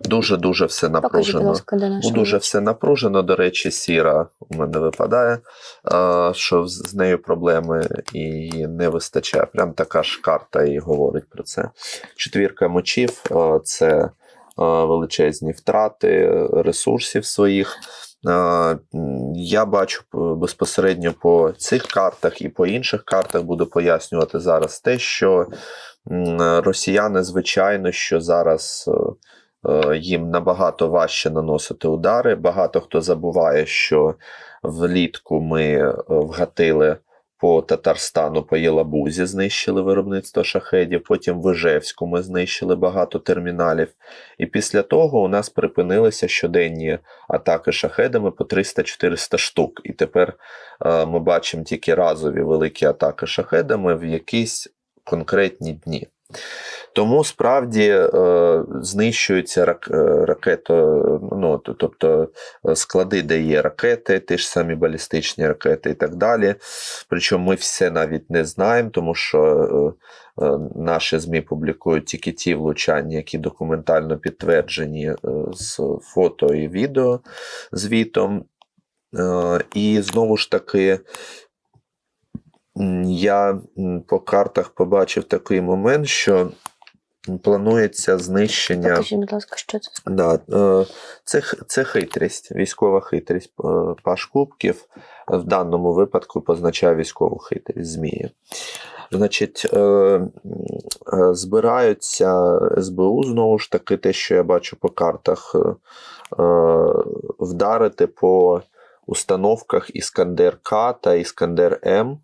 Дуже дуже все напружено. Дуже все напружено. До речі, сіра у мене випадає, е, що з нею проблеми і її не вистачає. Прям така ж карта і говорить про це. Четвірка мочів е, це е, величезні втрати ресурсів своїх. Е, Я бачу безпосередньо по цих картах і по інших картах буду пояснювати зараз те, що росіяни, звичайно, що зараз. Е, їм набагато важче наносити удари. Багато хто забуває, що влітку ми е, вгатили по Татарстану, по Єлабузі, знищили виробництво шахедів. Потім в Ижевську ми знищили багато терміналів. І після того у нас припинилися щоденні атаки шахедами по 300-400 штук. І тепер е, ми бачимо тільки разові великі атаки шахедами в якісь конкретні дні. Тому справді е, знищуються рак, е, ракето, ну, тобто е, склади, де є ракети, ті ж самі балістичні ракети і так далі. Причому ми все навіть не знаємо, тому що е, е, наші ЗМІ публікують тільки ті влучання, які документально підтверджені е, з фото і відео звітом. Е, і знову ж таки, я по картах побачив такий момент, що планується знищення. Покажіть, будь ласка, що це. Да, е, це, це хитрість, військова хитрість. Е, Паш Кубків в даному випадку позначає військову хитрість змії. Значить, е, збираються СБУ, знову ж таки, те, що я бачу по картах, вдарити по установках Іскандер К та Іскандер М